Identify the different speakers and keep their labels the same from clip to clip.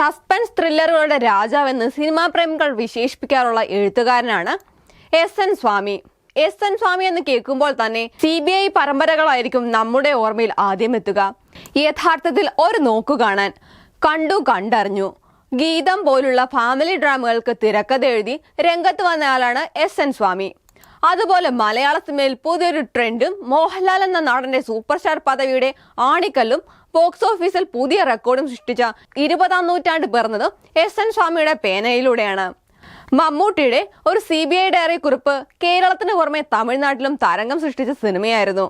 Speaker 1: Suspense ത്രില്ലറുകളുടെ രാജാവെന്ന് cinema പ്രേമികൾ വിശേഷിപ്പിക്കാറുള്ള എഴുത്തുകാരനാണ് S N Swami. S N Swami എന്ന് കേൾക്കുമ്പോൾ തന്നെ സി ബി ഐ പരമ്പരകളായിരിക്കും നമ്മുടെ ഓർമ്മയിൽ ആദ്യം എത്തുക. യഥാർത്ഥത്തിൽ ഒരു നോക്കു കാണാൻ കണ്ടു കണ്ടറിഞ്ഞു. ഗീതം പോലുള്ള ഫാമിലി ഡ്രാമകൾക്ക് തിരക്കഥ എഴുതി രംഗത്ത് വന്നയാളാണ് എസ് എൻ സ്വാമി. അതുപോലെ മലയാള സിനിമയിൽ പുതിയൊരു ട്രെൻഡും മോഹൻലാൽ എന്ന നടന്റെ സൂപ്പർ സ്റ്റാർ പദവിയുടെ ആണിക്കല്ലും ബോക്സ് ഓഫീസിൽ പുതിയ റെക്കോർഡും സൃഷ്ടിച്ച ഇരുപതാം നൂറ്റാണ്ട് പിറന്നത് എസ് എൻ സ്വാമിയുടെ പേനയിലൂടെയാണ്. മമ്മൂട്ടിയുടെ ഒരു സി ബി ഐ ഡയറി കുറിപ്പ് കേരളത്തിന് പുറമെ തമിഴ്നാട്ടിലും തരംഗം സൃഷ്ടിച്ച സിനിമയായിരുന്നു.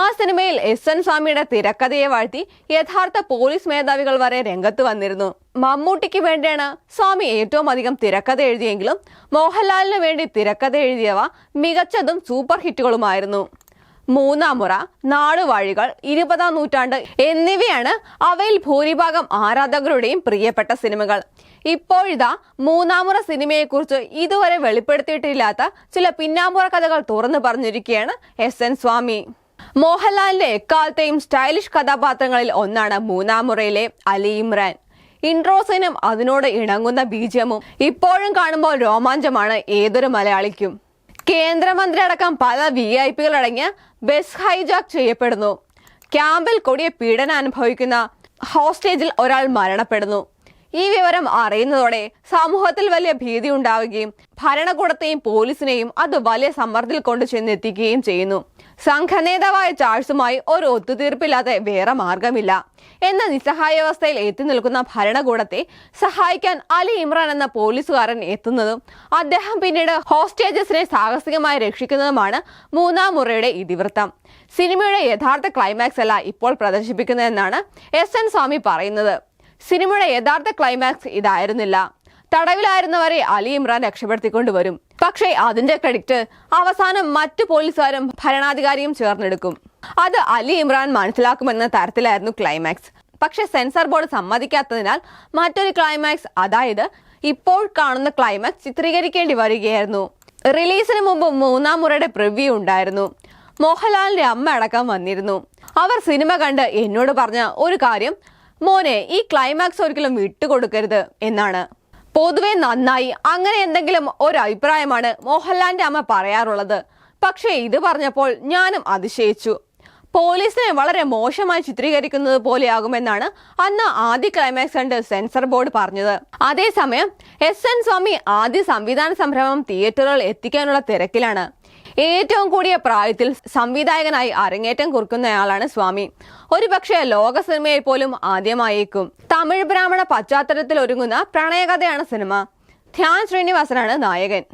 Speaker 1: ആ സിനിമയിൽ എസ് എൻ സ്വാമിയുടെ തിരക്കഥയെ വാഴ്ത്തി യഥാർത്ഥ പോലീസ് മേധാവികൾ വരെ രംഗത്ത് വന്നിരുന്നു. മമ്മൂട്ടിക്ക് വേണ്ടിയാണ് സ്വാമി ഏറ്റവും അധികം തിരക്കഥ എഴുതിയെങ്കിലും മോഹൻലാലിന് വേണ്ടി തിരക്കഥ എഴുതിയവ മികച്ചതും സൂപ്പർ ഹിറ്റുകളുമായിരുന്നു മൂന്നാം മുറ നാടുവാഴികൾ ഇരുപതാം നൂറ്റാണ്ട് എന്നിവയാണ് അവയിൽ ഭൂരിഭാഗം ആരാധകരുടെയും പ്രിയപ്പെട്ട സിനിമകൾ. ഇപ്പോഴിതാ മൂന്നാമുറ സിനിമയെക്കുറിച്ച് ഇതുവരെ വെളിപ്പെടുത്തിയിട്ടില്ലാത്ത ചില പിന്നാമ്പുറ കഥകൾ തുറന്നു പറഞ്ഞിരിക്കുകയാണ് എസ് എൻ സ്വാമി. മോഹൻലാലിന്റെ എക്കാലത്തെയും സ്റ്റൈലിഷ് കഥാപാത്രങ്ങളിൽ ഒന്നാണ് മൂന്നാമുറയിലെ അലി ഇമ്രാൻ. ഇൻട്രോസിനും അതിനോട് ഇണങ്ങുന്ന ബീജമും ഇപ്പോഴും കാണുമ്പോൾ രോമാഞ്ചമാണ് ഏതൊരു മലയാളിക്കും. കേന്ദ്രമന്ത്രി അടക്കം പല വി ഐ പികൾ അടങ്ങിയ ബസ് ഹൈജാക്ക് ചെയ്യപ്പെടുന്നു. ക്യാമ്പിൽ കൊടിയ പീഡനം അനുഭവിക്കുന്ന ഹോസ്റ്റേജിൽ ഒരാൾ മരണപ്പെടുന്നു. ഈ വിവരം അറിയുന്നതോടെ സമൂഹത്തിൽ വലിയ ഭീതി ഉണ്ടാവുകയും ഭരണകൂടത്തെയും പോലീസിനെയും അത് വലിയ സമ്മർദ്ദത്തിൽ കൊണ്ടു ചെന്നെത്തിക്കുകയും ചെയ്യുന്നു. സംഘനേതാവായ ചാൾസുമായി ഒരു ഒത്തുതീർപ്പില്ലാതെ വേറെ മാർഗമില്ല. എന്ന നിസ്സഹായാവസ്ഥയിൽ എത്തി നിൽക്കുന്ന ഭരണകൂടത്തെ സഹായിക്കാൻ അലി ഇമ്രാൻ എന്ന പോലീസുകാരൻ എത്തുന്നതും അദ്ദേഹം പിന്നീട് ഹോസ്റ്റേജസിനെ സാഹസികമായി രക്ഷിക്കുന്നതുമാണ് മൂന്നാം മുറയുടെ ഇതിവൃത്തം. സിനിമയുടെ യഥാർത്ഥ ക്ലൈമാക്സ് അല്ല ഇപ്പോൾ പ്രദർശിപ്പിക്കുന്നതെന്നാണ് എസ് എൻ സ്വാമി പറയുന്നത്. സിനിമയുടെ യഥാർത്ഥ ക്ലൈമാക്സ് ഇതായിരുന്നില്ല. തടവിലായിരുന്നവരെ അലി ഇമ്രാൻ രക്ഷപ്പെടുത്തിക്കൊണ്ടുവരും പക്ഷേ അതിന്റെ ക്രെഡിറ്റ് അവസാനം മറ്റു പോലീസുകാരും ഭരണാധികാരിയും ചേർന്നെടുക്കും. അത് അലി ഇമ്രാൻ മനസ്സിലാക്കുമെന്ന തരത്തിലായിരുന്നു ക്ലൈമാക്സ് പക്ഷേ സെൻസർ ബോർഡ് സമ്മതിക്കാത്തതിനാൽ മറ്റൊരു ക്ലൈമാക്സ് അതായത് ഇപ്പോൾ കാണുന്ന ക്ലൈമാക്സ് ചിത്രീകരിക്കേണ്ടി വരികയായിരുന്നു. റിലീസിന് മുമ്പ് മൂന്നാം മുറയുടെ പ്രിവ്യൂ ഉണ്ടായിരുന്നു. മോഹൻലാലിന്റെ അമ്മ അടക്കം വന്നിരുന്നു. അവർ സിനിമ കണ്ട് എന്നോട് പറഞ്ഞ ഒരു കാര്യം മോനെ ഈ ക്ലൈമാക്സ് ഒരിക്കലും വിട്ടുകൊടുക്കരുത് എന്നാണ്. പൊതുവെ നന്നായി. അങ്ങനെ എന്തെങ്കിലും ഒരു അഭിപ്രായമാണ് മോഹൻലാലിന്റെ അമ്മ പറയാറുള്ളത്. പക്ഷേ ഇത് പറഞ്ഞപ്പോൾ ഞാനും അതിശയിച്ചു. പോലീസിനെ വളരെ മോശമായി ചിത്രീകരിക്കുന്നത് പോലെയാകുമെന്നാണ് അന്ന് ആദ്യ ക്ലൈമാക്സ് കണ്ട് സെൻസർ ബോർഡ് പറഞ്ഞത്. അതേസമയം എസ് എൻ സ്വാമി ആദ്യ സംവിധാന സംരംഭം തിയേറ്ററുകൾ എത്തിക്കാനുള്ള തിരക്കിലാണ്. ഏറ്റവും കൂടിയ പ്രായത്തിൽ സംവിധായകനായി അരങ്ങേറ്റം കുറിക്കുന്നയാളാണ് സ്വാമി. ഒരുപക്ഷെ ലോക സിനിമയിൽ പോലും ആദ്യമായേക്കും. തമിഴ് ബ്രാഹ്മണ പശ്ചാത്തലത്തിൽ ഒരുങ്ങുന്ന പ്രണയകഥയാണ് സിനിമ. ധ്യാൻ ശ്രീനിവാസനാണ് നായകൻ.